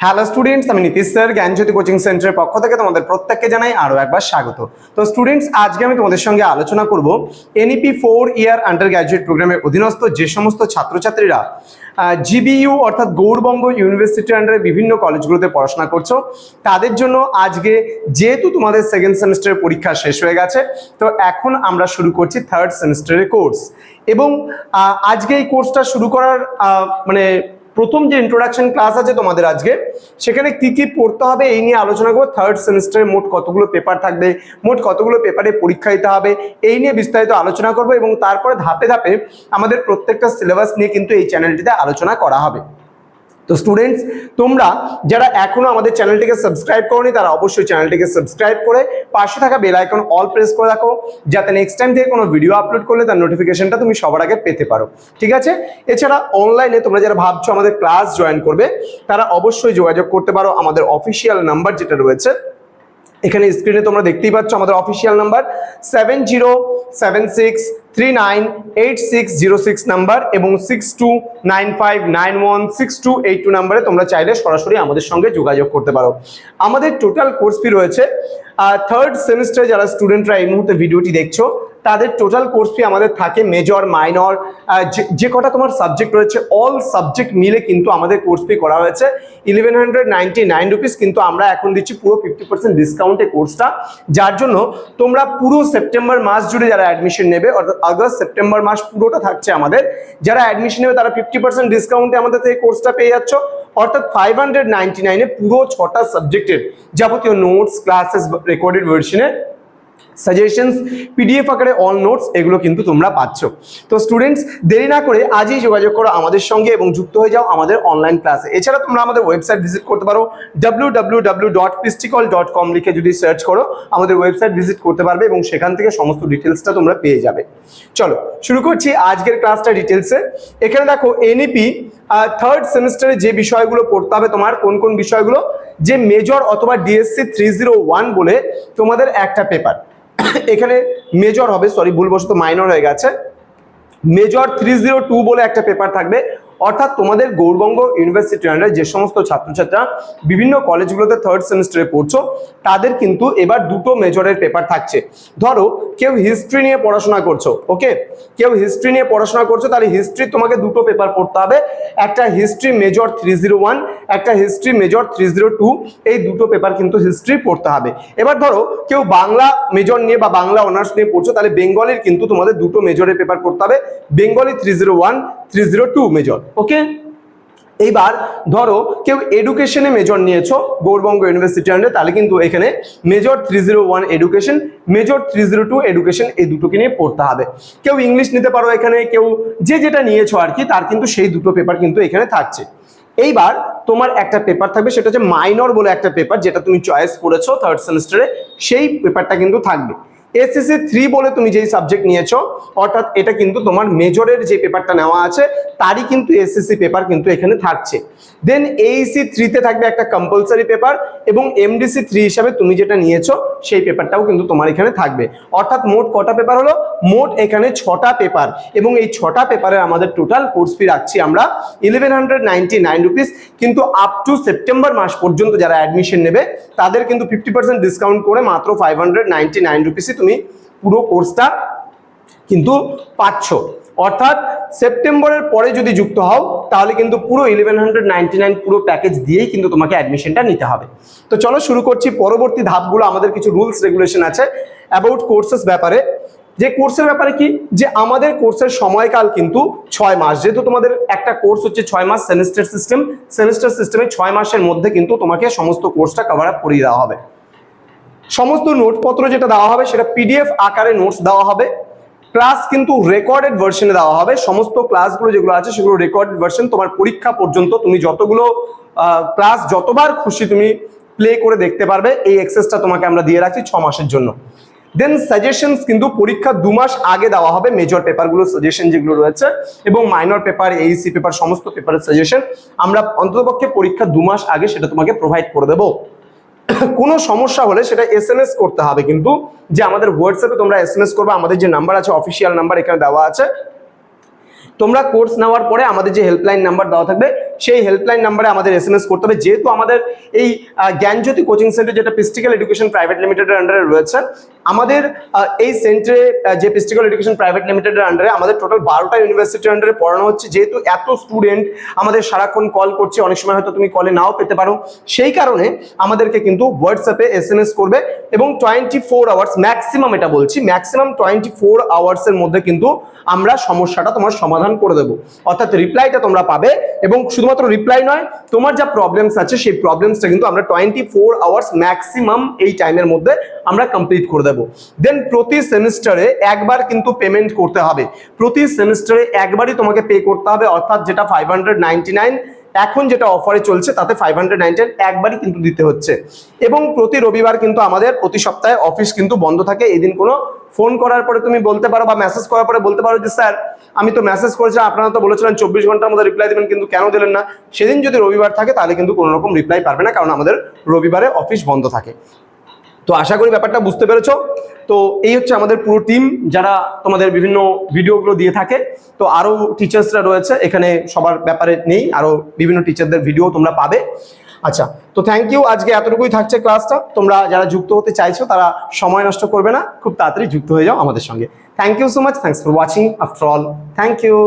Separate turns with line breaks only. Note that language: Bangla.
হ্যালো স্টুডেন্টস আমি নীতিশ স্যার জ্ঞানজ্যোতি কোচিং সেন্টারের পক্ষ থেকে তোমাদের প্রত্যেককে জানাই আরও একবার স্বাগত। তো স্টুডেন্টস আজকে আমি তোমাদের সঙ্গে আলোচনা করব NEP four year undergraduate প্রোগ্রামের অধীনস্থ যে সমস্ত ছাত্রছাত্রীরা জিবিইউ অর্থাৎ গৌরবঙ্গ ইউনিভার্সিটির আন্ডারে বিভিন্ন কলেজগুলোতে পড়াশোনা করছ, তাদের জন্য আজকে যেহেতু তোমাদের সেকেন্ড সেমিস্টারের পরীক্ষা শেষ হয়ে গেছে, তো এখন আমরা শুরু করছি থার্ড সেমিস্টারের কোর্স এবং আজকে এই কোর্সটা শুরু করার মানে প্রথম যে ইন্ট্রোডাকশন ক্লাস আছে তোমাদের আজকে, সেখানে কি কি পড়তে হবে এই নিয়ে আলোচনা করব। থার্ড সেমিস্টারে মোট কতগুলো পেপার থাকবে, মোট কতগুলো পেপারে পরীক্ষা দিতে হবে, এই নিয়ে বিস্তারিত আলোচনা করব এবং তারপরে ধাপে ধাপে আমাদের প্রত্যেকটা সিলেবাস নিয়ে কিন্তু এই চ্যানেলটিতে আলোচনা করা হবে। তো স্টুডেন্টস তোমরা যারা এখনও আমাদের চ্যানেলটিকে সাবস্ক্রাইব করনি, তারা অবশ্যই চ্যানেলটিকে সাবস্ক্রাইব করে পাশে থাকা বেল আইকন অল প্রেস করে রাখো, যাতে নেক্সট টাইম থেকে কোনো ভিডিও আপলোড করলে তার নোটিফিকেশনটা তুমি সবার আগে পেতে পারো। ঠিক আছে? এছাড়া অনলাইনে তোমরা যারা ভাবছ আমাদের ক্লাস জয়েন করবে, তারা অবশ্যই যোগাযোগ করতে পারো। আমাদের অফিসিয়াল নাম্বার যেটা রয়েছে এখানে স্ক্রিনে তোমরা দেখতেই পাচ্ছ আমাদের official number seven zero seven six three nine eight six zero six number এবং six two nine five nine one six two eight two নাম্বারে তোমরা চাইলে সরাসরি আমাদের সঙ্গে যোগাযোগ করতে পারো। আমাদের টোটাল কোর্স ফি রয়েছে। থার্ড সেমিস্টারে যারা স্টুডেন্টরা এই মুহূর্তে ভিডিওটি দেখছ তাদের টোটাল কোর্স ফি আমাদের থাকে মেজর মাইনর যে কটা তোমার সাবজেক্ট রয়েছে অল সাবজেক্ট মিলে কিন্তু আমাদের কোর্স ফি করা হয়েছে। ইলেভেন হান্ড্রেড নাইন রুপিস কিন্তু আমরা এখন দিচ্ছি পুরো ফিফটি পার্সেন্ট ডিসকাউন্টে কোর্সটা যার জন্য তোমরা পুরো সেপ্টেম্বর মাস জুড়ে যারা অ্যাডমিশন নেবে, অর্থাৎ আগস্ট সেপ্টেম্বর মাস পুরোটা থাকছে আমাদের। যারা অ্যাডমিশন নেবে, তারা ফিফটি পার্সেন্ট ডিসকাউন্টে আমাদের থেকে কোর্সটা পেয়ে যাচ্ছ। অর্থাৎ ফাইভ হান্ড্রেড নাইনটি নাইনে পুরো ছটা সাবজেক্টের যাবতীয় নোটস ক্লাসেস রেকর্ডেড ভার্সনে সাজেশনস পিডিএফ আকারে অল নোটস এগুলো কিন্তু তোমরা পাচ্ছ। তো স্টুডেন্টস দেরি না করে আজই যোগাযোগ করো আমাদের সঙ্গে এবং যুক্ত হয়ে যাও আমাদের অনলাইন ক্লাসে এছাড়া তোমরা আমাদের ওয়েবসাইট ভিজিট করতে পারো ডাব্লিউ ডট পিস্টিকল ডট কম লিখে যদি সার্চ করো, আমাদের ওয়েবসাইট ভিজিট করতে পারবে এবং সেখান থেকে সমস্ত ডিটেলসটা তোমরা পেয়ে যাবে। চলো, শুরু করছি আজকের ক্লাসটা ডিটেলসে এখানে দেখো এনইপি থার্ড সেমিস্টারে যে বিষয়গুলো পড়তে হবে তোমার, কোন কোন বিষয়গুলো? যে মেজর অথবা ডিএসসি থ্রি জিরো ওয়ান বলে তোমাদের একটা পেপার এখানে মেজর হবে সরি ভুলবশত মাইনর হয়ে গেছে। মেজর থ্রি জিরো টু বলে একটা পেপার থাকবে। অর্থাৎ তোমাদের গৌরবঙ্গ ইউনিভার্সিটি আন্ডারে যে সমস্ত ছাত্রছাত্রীরা বিভিন্ন কলেজগুলোতে থার্ড সেমিস্টারে পড়ছো, তাদের কিন্তু এবার দুটো মেজরের পেপার থাকছে। ধরো, কেউ হিস্ট্রি নিয়ে পড়াশোনা করছ ওকে কেউ হিস্ট্রি নিয়ে পড়াশোনা করছ, তাহলে হিস্ট্রি তোমাকে দুটো পেপার পড়তে হবে। একটা history major three zero one একটা history major three zero two এই দুটো পেপার কিন্তু হিস্ট্রি পড়তে হবে। এবার ধরো, কেউ বাংলা মেজর নিয়ে বা বাংলা অনার্স নিয়ে পড়ছো, তাহলে বেঙ্গলির কিন্তু তোমাদের দুটো মেজরের পেপার পড়তে হবে। Bengali three zero one three zero two major okay এইবার ধরো কেউ এডুকেশনে মেজর নিয়েছো গৌরবঙ্গ ইউনিভার্সিটি আন্ডারে তাহলে কিন্তু এখানে major three zero one education major three zero two education এই দুটোকে নিয়ে পড়তে হবে। কেউ ইংলিশ নিতে পারো এখানে কেউ যে যেটা নিয়েছো আর কি তার কিন্তু সেই দুটো পেপার কিন্তু এখানে থাকছে। এইবার তোমার একটা পেপার থাকবে সেটা হচ্ছে মাইনর বলে একটা পেপার যেটা তুমি চয়েস করেছ থার্ড সেমিস্টারে সেই পেপারটা কিন্তু থাকবে। এসএসসি থ্রি বলে তুমি যেই সাবজেক্ট নিয়েছো, অর্থাৎ এটা কিন্তু তোমার মেজরের যে পেপারটা নেওয়া আছে, তারই কিন্তু এসএসসি পেপার কিন্তু এখানে থাকছে। দেন এইসি থ্রিতে থাকবে একটা কম্পালসারি পেপার এবং এমডিসি থ্রি হিসাবে তুমি যেটা নিয়েছো, সেই পেপারটাও কিন্তু তোমার এখানে থাকবে। অর্থাৎ মোট কটা পেপার হলো? মোট এখানে ছটা পেপার এবং এই ছটা পেপারে আমাদের টোটাল কোর্স ফি রাখছি আমরা eleven hundred ninety nine rupees কিন্তু আপ টু সেপ্টেম্বর মাস পর্যন্ত যারা অ্যাডমিশন নেবে, তাদের কিন্তু ফিফটি পার্সেন্ট ডিসকাউন্ট করে মাত্র ফাইভ হান্ড্রেড নাইনটি নাইন রুপিসই তুমি পুরো কোর্সটা কিন্তু পাচ্ছ। অর্থাৎ সেপ্টেম্বরের পরে যদি যুক্ত হও, তাহলে কিন্তু পুরো ইলেভেন পুরো প্যাকেজ দিয়েই কিন্তু তোমাকে অ্যাডমিশনটা নিতে হবে। তো চলো শুরু করছি। পরবর্তী ধাপগুলো, আমাদের কিছু রুলস রেগুলেশন আছে অ্যাবাউট কোর্সেস ব্যাপারে। যে কোর্সের ব্যাপারে কি? যে আমাদের কোর্সের সময়কাল কিন্তু ছয় মাস। যেহেতু তোমাদের একটা কোর্স হচ্ছে ছয় মাস সেমিস্টার সিস্টেম সেমিস্টার সিস্টেমে ছয় মাসের মধ্যে কিন্তু তোমাকে সমস্ত কোর্সটা কভার আপ করিয়ে দেওয়া হবে। সমস্ত নোটপত্র যেটা দেওয়া হবে সেটা পিডিএফ আকারে নোটস দেওয়া হবে। ক্লাস কিন্তু রেকর্ডেড ভার্সনে দেওয়া হবে। সমস্ত ক্লাসগুলো যেগুলো আছে সেগুলো রেকর্ডেড ভার্সন তোমার পরীক্ষা পর্যন্ত তুমি যতগুলো ক্লাস যতবার খুশি তুমি প্লে করে দেখতে পারবে, এই অ্যাক্সেসটা তোমাকে আমরা দিয়ে রাখছি ছ মাসের জন্য। দেন সাজেশনস কিন্তু পরীক্ষা দু মাস আগে দেওয়া হবে মেজর পেপারগুলো সাজেশন যেগুলো রয়েছে এবং মাইনর পেপার এইসি পেপার সমস্ত পেপারের সাজেশন আমরা অন্ততপক্ষে পরীক্ষা দু মাস আগে সেটা তোমাকে প্রোভাইড করে দেবো। কোনো সমস্যা হলে সেটা এস এম এস করতে হবে। কিন্তু যে আমাদের হোয়াটসঅ্যাপে তোমরা এস এম এস করবে, আমাদের যে নাম্বার আছে অফিসিয়াল নাম্বার এখানে দেওয়া আছে। তোমরা কোর্স নেওয়ার পরে আমাদের যে হেল্পলাইন নাম্বার দেওয়া থাকবে সেই হেল্পলাইন নাম্বারে আমাদের এস এম এস করতে হবে। যেহেতু আমাদের এই জ্ঞানজ্যোতি কোচিং সেন্টার যেটা পিস্টিক্যাল এডুকেশন প্রাইভেট লিমিটেডের আন্ডারে রয়েছে, আমাদের এই সেন্টারে যে পিস্টিক্যাল এডুকেশন প্রাইভেট লিমিটেডের আন্ডারে আমাদের টোটাল বারোটা ইউনিভার্সিটির আন্ডারে পড়ানো হচ্ছে। যেহেতু এত স্টুডেন্ট আমাদের সারাক্ষণ কল করছে, অনেক সময় হয়তো তুমি কলে নাও পেতে পারো। সেই কারণে আমাদেরকে কিন্তু হোয়াটসঅ্যাপে এস এম এস করবে এবং টোয়েন্টি ফোর আওয়ার্স ম্যাক্সিমাম এটা বলছি ম্যাক্সিমাম টোয়েন্টি ফোর আওয়ার্সের মধ্যে কিন্তু আমরা সমস্যাটা তোমার সমাধান করে দেবো। অর্থাৎ রিপ্লাইটা তোমরা পাবে এবং শুধুমাত্র রিপ্লাই নয়, তোমার যা প্রবলেমস আছে, সেই প্রবলেমসটা কিন্তু আমরা টোয়েন্টি ফোর আওয়ার্স ম্যাক্সিমাম এই টাইমের মধ্যে আমরা কমপ্লিট করে দেবো। দেন প্রতি সেমিস্টারে একবার কিন্তু পেমেন্ট করতে হবে। প্রতি সেমিস্টারে একবারই তোমাকে পে করতে হবে, অর্থাৎ যেটা ফাইভ হান্ড্রেড নাইনটি নাইন এখন যেটা অফারে চলছে, তাতে ফাইভ হান্ড্রেড নাইনটি একবারই কিন্তু দিতে হচ্ছে। এবং প্রতি রবিবার কিন্তু আমাদের, প্রতি সপ্তাহে অফিস কিন্তু বন্ধ থাকে। এদিন কোনো ফোন করার পরে তুমি বলতে পারো বা মেসেজ করার পরে বলতে পারো যে, স্যার, আমি তো মেসেজ করেছিলাম, আপনারা তো বলেছিলেন চব্বিশ ঘণ্টার মধ্যে রিপ্লাই দেবেন, কিন্তু কেন দিলেন না? সেদিন যদি রবিবার থাকে, তাহলে কিন্তু কোনো রকম রিপ্লাই পারবে না, কারণ আমাদের রবিবারে অফিস বন্ধ থাকে। তো আশা করি ব্যাপারটা বুঝতে পেরেছ। তো এই হচ্ছে আমাদের পুরো টিম যারা তোমাদের বিভিন্ন ভিডিওগুলো দিয়ে থাকে। তো আরও টিচার্সরা রয়েছে, এখানে সবার ব্যাপারে নেই আরও বিভিন্ন টিচারদের ভিডিও তোমরা পাবে। আচ্ছা তো থ্যাংক ইউ আজকে এতটুকুই থাকছে ক্লাসটা তোমরা যারা যুক্ত হতে চাইছো, তারা সময় নষ্ট করবে না, খুব তাড়াতাড়ি যুক্ত হয়ে যাও আমাদের সঙ্গে। Thank you so much thanks for watching after all thank you